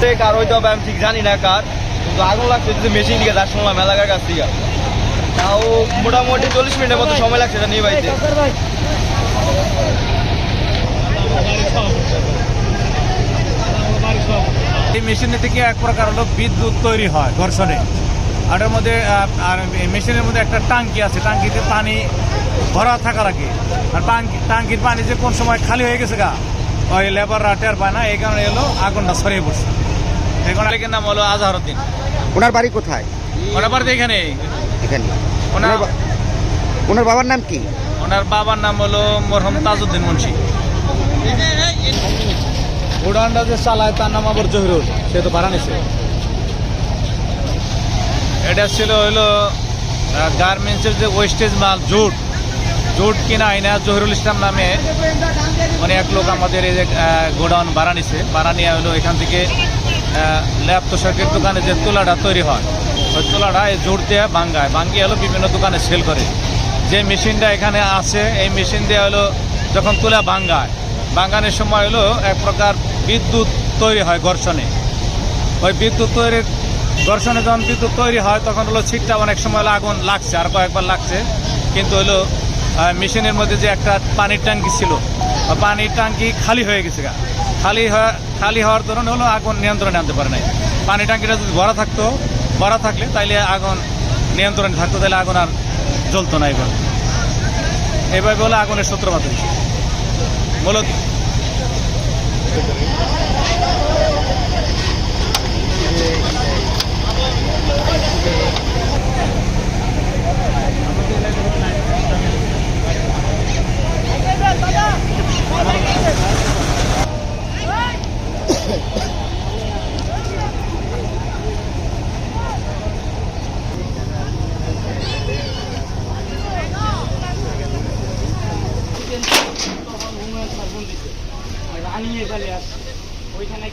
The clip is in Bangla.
মধ্যে কার হইতে হবে আমি ঠিক জানি না কার কিন্তু আগুন লাগছে যে মেশিন দিকে তার শুনলাম এলাকার কাছ থেকে। তাও মোটামুটি চল্লিশ মিনিটের মতো সময় লাগছে এটা নিয়ে বাড়িতে। এই মেশিন থেকে এক প্রকার হলো বিদ্যুৎ তৈরি হয় ঘর্ষণে। আর এর মধ্যে আর এই মেশিনের মধ্যে একটা টাঙ্কি আছে টাঙ্কিতে পানি ভরা থাকা লাগে আর টাঙ্কি টাঙ্কির পানি যে কোন সময় খালি হয়ে গেছে গা ওই লেবাররা টের পায় না এই কারণে এলো আগুনটা ছড়িয়ে পড়ছে। এই কারণে মালিকের নাম হলো আজহারুদ্দিন ওনার বাড়ি কোথায়? ওনার বাড়িতে এখানে এখানে। ওনার ওনার ওনার বাবার নাম কি? ওনার বাবার নাম হলো মরহম তাজউদ্দিন মুন্সি। উড়ানটা যে চালায় তার নাম আবার জহিরুল সে তো ভাড়া নিছে। এটা ছিল হইল গার্মেন্টসের যে ওয়েস্টেজ মাল জুট। জুট কিনা আইনা জহিরুল ইসলাম নামে মানে এক লোক আমাদের এই যে গোডাউন ভাড়া নিছে। হলো এখান থেকে ল্যাব তোষাকের দোকানে যে তুলাটা তৈরি হয়, ওই তুলাটা এই জুট দিয়ে ভাঙ্গায়। ভাঙ্গিয়ে হলো বিভিন্ন দোকানে সেল করে। যে মেশিনটা এখানে আছে, এই মেশিন দিয়ে হলো যখন তুলা ভাঙ্গায়, ভাঙ্গানোর সময় হলো এক প্রকার বিদ্যুৎ তৈরি হয় ঘর্ষণে। ওই বিদ্যুৎ তৈরির ঘর্ষণে যখন বিদ্যুৎ তৈরি হয়, তখন হলো ছিটটা অনেক সময় আগুন লাগছে, আর কয়েকবার লাগছে। কিন্তু হলো মেশিনের মধ্যে যে একটা পানির ট্যাঙ্কি ছিল পানির ট্যাঙ্কি খালি হয়ে গেছে গা। খালি হওয়া খালি হওয়ার দরুন হলো আগুন নিয়ন্ত্রণে আনতে পারে নাই। পানি ট্যাঙ্কিটা যদি ভরা থাকতো, ভরা থাকলে তাইলে আগুন নিয়ন্ত্রণে থাকতো তাহলে আগুন আর জ্বলতো না এবার এইভাবে হলো আগুনের সূত্রপাত হয়েছে। মূলত তামিমের বাড়ি আছে ওইখানে